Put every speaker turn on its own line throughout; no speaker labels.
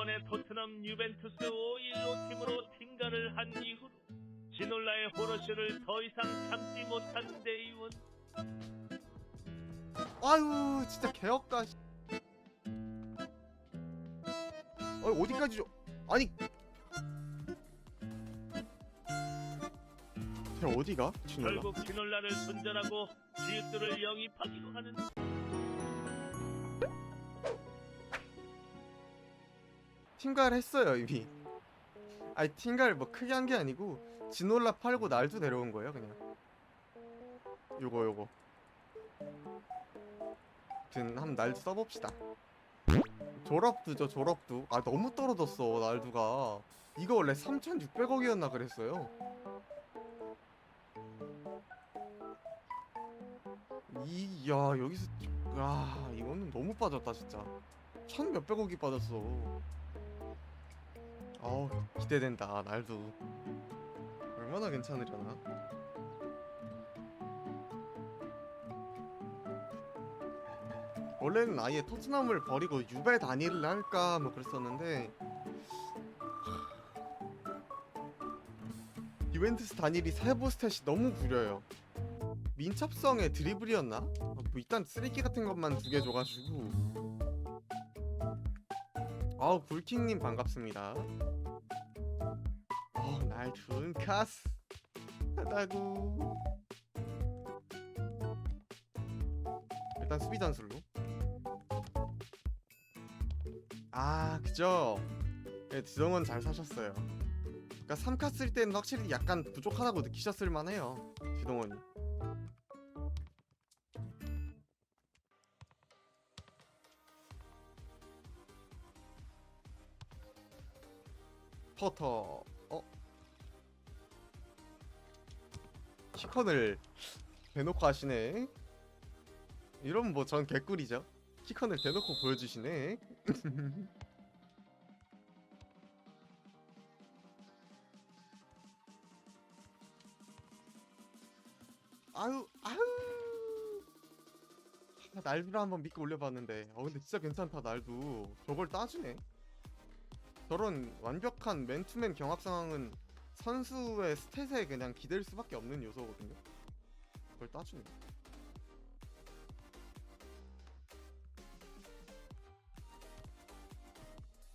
저번에 토트넘 유벤투스 5-1로 팀으로 팀가를 한 이후로 지놀라의 호러쇼를 더 이상 참지 못한 데이원
아유 진짜 개업가 씨. 어 어디까지 줘 아니 쟤 어디가? 진올라
결국 지놀라를 손절하고 지읒들을 영입하기로 하는
팀갈 했어요 이미. 아니 팀갈 뭐 크게 한 게 아니고 진올라 팔고 날도 내려온 거예요 그냥. 요거 요거. 아무튼 날도 써봅시다. 졸업두죠 졸업두. 아 너무 떨어졌어 날두가. 이거 원래 3600억이었나 그랬어요. 이야 여기서 야 이거는 너무 빠졌다 진짜. 천 몇백억이 빠졌어 아우 기대된다 날도. 얼마나 괜찮으려나? 원래는 아예 토트넘을 버리고 유배 단일을 할까 뭐 그랬었는데 유벤투스 단일이 세보 스탯이 너무 구려요. 민첩성의 드리블이었나? 아, 뭐 일단 쓰레기 같은 것만 두 개 줘가지고 아우 굴킹님 반갑습니다. 어우 날 좋은 카스. 하다구. 일단 수비 전술로. 아 그죠? 네, 지성은 잘 사셨어요. 그러니까 3카 쓸 때는 확실히 약간 부족하다고 느끼셨을 만해요 지동원이 퍼터. 어? 키컨을 대놓고 하시네. 이러면 뭐 전 개꿀이죠. 키컨을 대놓고 보여주시네. 아유 아유. 아, 날두를 한번 믿고 올려봤는데. 어 근데 진짜 괜찮다 날두 저걸 따주네 저런 완벽한 맨투맨 경합 상황은 선수의 스탯에 그냥 기댈 수밖에 없는 요소거든요. 그걸 따주네.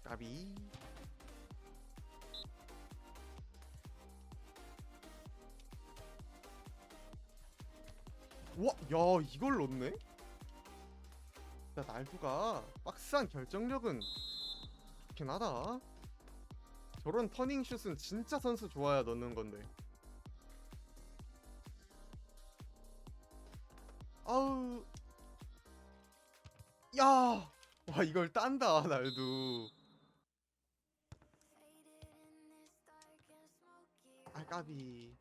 까비. 와, 야 이걸 넣네? 야 날두가 박스한 결정력은 좋긴 하다. 저런 터닝 슛은 진짜 선수 좋아야 넣는 건데. 아우. 야! 와, 이걸 딴다, 날도. 아, 까비.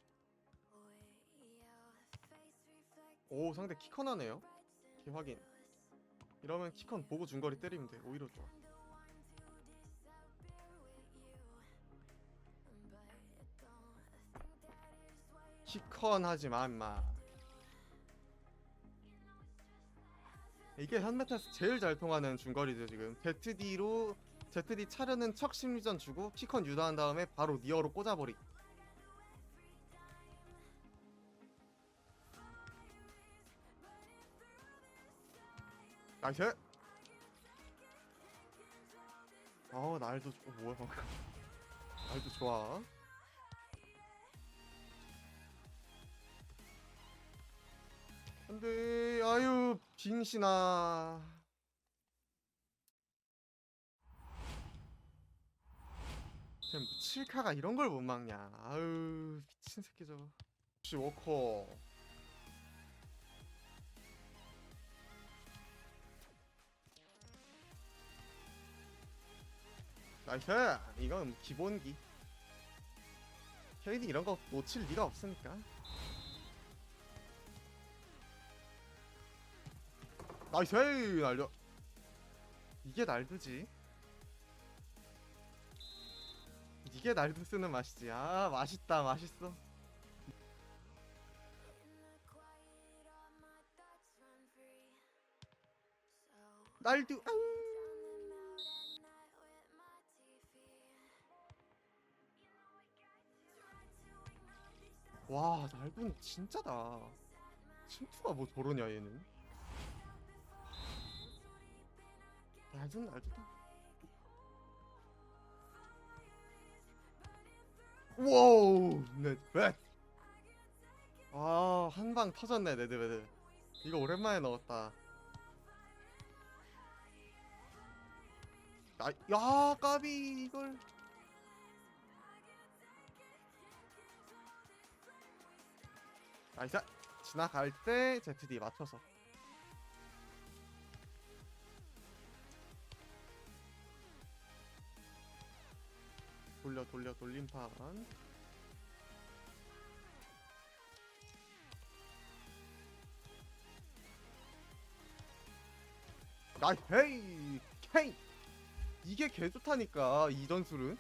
오, 상대 키컨 하네요. 키 확인. 이러면 키컨 보고 중거리 때리면 돼. 오히려 좋아. 키컨 하지 마, 임마. 이게 현메타스 제일 잘 통하는 중거리죠, 지금. ZD로 ZD 차려는 척 심리전 주고 키컨 유도한 다음에 바로 니어로 꽂아버리. 나이스! 어, 날도, 좋- 어, 뭐야. 날도 좋아. 안돼 아유 빙신아 쟤 뭐, 칠카가 이런 걸 못 막냐. 아유 미친 새끼 저거. 혹시 워커. 나이스! 이건 기본기. 케이디 이런 거 놓칠 리가 없으니까 나이스 헤이 날려. 이게 날드지? 이게 날드 쓰는 맛이지. 아 맛있다 맛있어. 날드 아와 날분 진짜다. 침투가 뭐 저러냐 얘는? 날군 날두다 와우 네네 아한 방 터졌네 네드베드 이거 오랜만에 넣었다. 아, 야 까비 이걸. 나이스. 지나갈 때 ZD 맞춰서 돌려 돌려 돌림판. 나이 헤이 케이. 이게 개 좋다니까 이 전술은.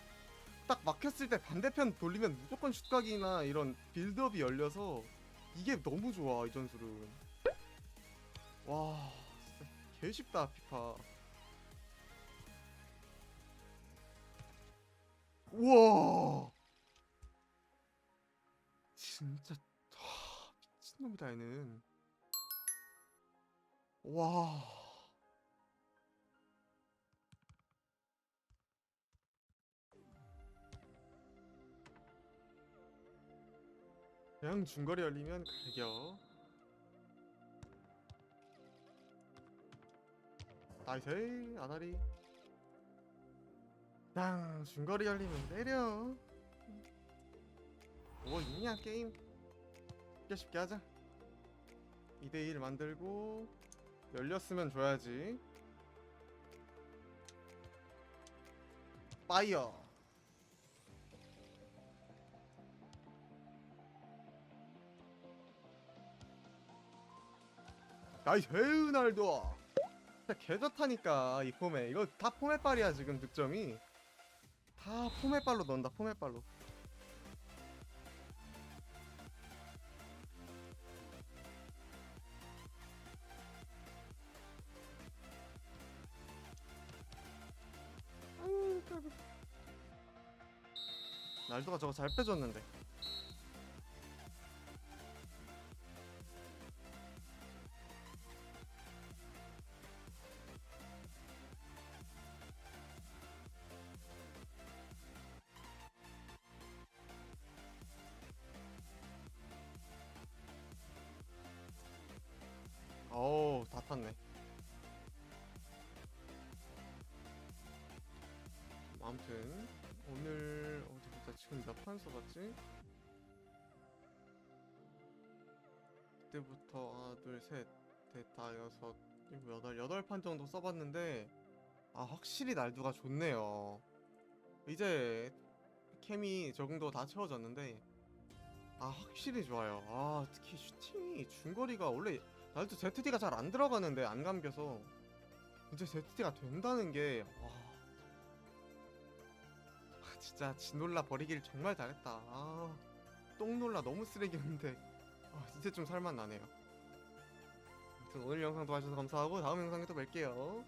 딱 막혔을 때 반대편 돌리면 무조건 슛각이나 이런 빌드업이 열려서 이게 너무 좋아 이 전술은. 와 진짜 개 쉽다 피파 우와. 진짜 하, 미친놈이다 얘는. 와. 그냥 중거리 열리면 갈겨. 나이스 아다리 그냥 중거리 열리면 때려. 뭐 있냐 게임? 쉽게 쉽게 하자. 2대1 만들고 열렸으면 줘야지. 파이어. 나이스 날도. 진짜 개좋다니까 이 폼에. 이거 다 폼에 빨이야 지금 득점이 다 폼에빨로 넣는다 폼에빨로 아유, 까비. 날도가 저거 잘 빼줬는데 아무튼 오늘 어디 보자 지금 몇판 써봤지? 그때부터 하나 둘셋 넷다 여섯 일곱 여덟 여덟 판 정도 써봤는데 아 확실히 날두가 좋네요 이제 캠이 적응도 다 채워졌는데 아 확실히 좋아요 아 특히 슈팅이 중거리가 원래 날도 ZD가 잘 안 들어가는데 안 감겨서 이제 ZD가 된다는 게 와. 아, 진짜 진놀라 버리길 정말 잘했다. 아, 똥놀라 너무 쓰레기였는데 아, 이제 좀 살만 나네요. 아무튼 오늘 영상 도와주셔서 감사하고 다음 영상에 또 뵐게요.